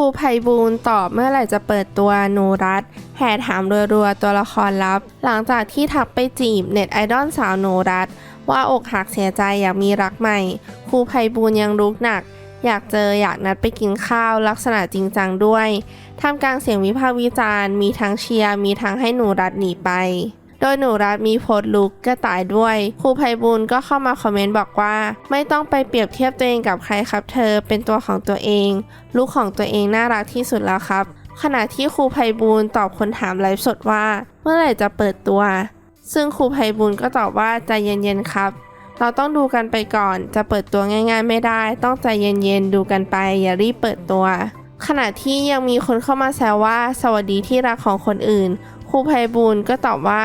ครูไพบูลย์ตอบเมื่อไหร่จะเปิดตัวนูรัฐแห่ถามรัวๆตัวละครลับ หลังจากที่ทักไปจีบเน็ตไอดอลสาวนูรัฐว่าอกหักเสียใจอยากมีรักใหม่ครูไพบูลย์ยังรุกหนัก อยากเจออยากนัดไปกินข้าวลักษณะจริงจังด้วยท่ามกลางเสียงวิพากษ์วิจารณ์มีทั้งเชียร์มีทั้งให้หนูรัฐหนีไป โดยหนูรัฐมีโพสต์ลุกกระต่ายด้วย ครูไพบูลก็เข้ามาคอมเมนต์บอกว่า ไม่ต้องไปเปรียบเทียบตัวเองกับใครครับ เธอเป็นตัวของตัวเอง ลูกของตัวเองน่ารักที่สุดแล้วครับ ขณะที่ครูไพบูลตอบคนถามไลฟ์สดว่า เมื่อไหร่จะเปิดตัว ซึ่งครูไพบูลก็ตอบว่าใจเย็นๆครับเราต้องดูกันไปก่อน จะเปิดตัวง่าย ๆ ไม่ได้ ต้องใจเย็นๆ ดูกันไป อย่ารีบเปิดตัว ขณะที่ยังมีคนเข้ามาแซวว่าสวัสดีที่รักของคนอื่น ครูไพบูลก็ตอบว่า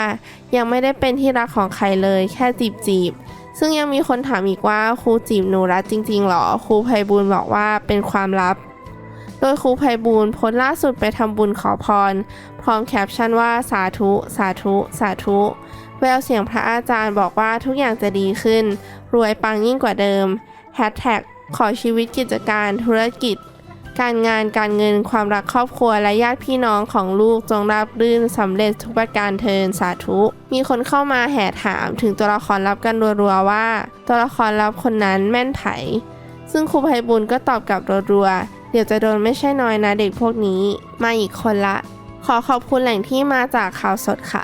ยังไม่ได้เป็นที่รักของใครเลย แค่จีบจีบซึ่งยังมีคนถามอีกว่าครูจีบหนูรัฐจริงๆหรอ ครูไพบูลบอกว่าเป็นความลับ โดยครูไพบูลโพสล่าสุดไปทำบุญขอพร พร้อมแคปชั่นว่าสาธุ สาธุ สาธุ แววเสียงพระอาจารย์บอกว่าทุกอย่างจะดีขึ้น รวยปังยิ่งกว่าเดิมแฮชแท็กขอชีวิตกิจการธุรกิจ การงานการเงินความรักครอบครัวและญาติพี่น้องของลูกจงราบรื่นสำเร็จทุกประการเทินสาธุ มีคนเข้ามาแห่ถามถึงตัวละครลับกันรัวๆว่า ตัวละครลับคนนั้นแม่นไผซึ่งครูไพบุญก็ตอบกลับรัวๆเดี๋ยวจะโดนไม่ใช่น้อยนะเด็กพวกนี้ มาอีกคนละ ขอขอบคุณแหล่งที่มาจากข่าวสดค่ะ